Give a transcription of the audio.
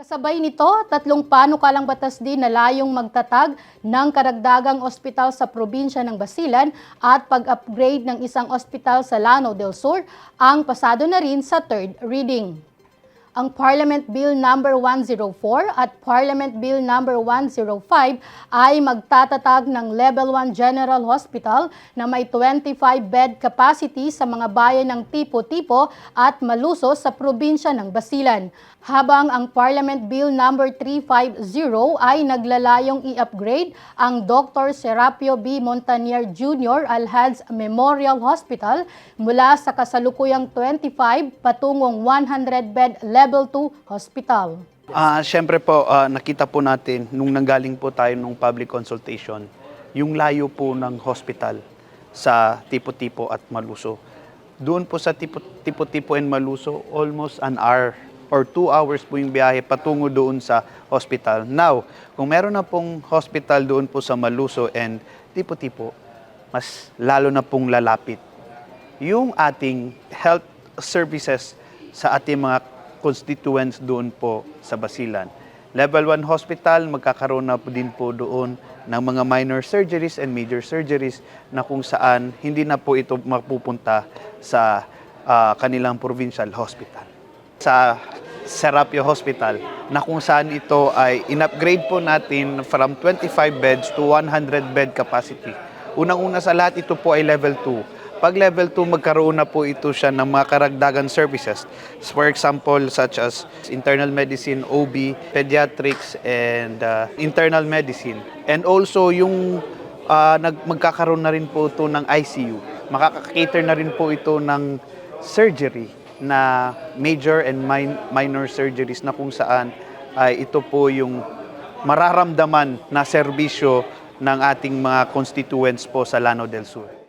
Kasabay nito, tatlong panukalang batas din na layong magtatag ng karagdagang ospital sa probinsya ng Basilan at pag-upgrade ng isang ospital sa Lanao del Sur ang pasado na rin sa third reading. Ang Parliament Bill number 104 at Parliament Bill number 105 ay magtatatag ng Level 1 General Hospital na may 25 bed capacity sa mga bayan ng Tipo-Tipo at Maluso sa probinsya ng Basilan. Habang ang Parliament Bill number 350 ay naglalayong i-upgrade ang Dr. Serapio B. Montanier Jr. Alhads Memorial Hospital mula sa kasalukuyang 25 patungong 100 bed level 2 hospital. Ah, syempre po, ah, nakita po natin nung nanggaling po tayo nung public consultation, yung layo po ng hospital sa Tipo-Tipo at Maluso. Doon po sa Tipo- Tipo-Tipo and Maluso, almost an hour or two hours po yung biyahe patungo doon sa hospital. Now, kung meron na pong hospital doon po sa Maluso and Tipo-Tipo, mas lalo na pong lalapit yung ating health services sa ating mga constituents doon po sa Basilan. Level 1 hospital, magkakaroon na din po doon ng mga minor surgeries and major surgeries na kung saan hindi na po ito mapupunta sa ah, kanilang provincial hospital. Sa Serapio Hospital na kung saan ito ay in-upgrade po natin from 25 beds to 100 bed capacity. Unang-una sa lahat, ito po ay level 2. Pag level 2, magkaroon na po ito siya ng mga karagdagan services. For example, such as internal medicine, OB, pediatrics, and uh, internal medicine. And also, yung uh, nag, magkakaroon na rin po ito ng ICU. Makaka-cater na rin po ito ng surgery na major and min- minor surgeries na kung saan ay ito po yung mararamdaman na serbisyo ng ating mga constituents po sa Lano del Sur.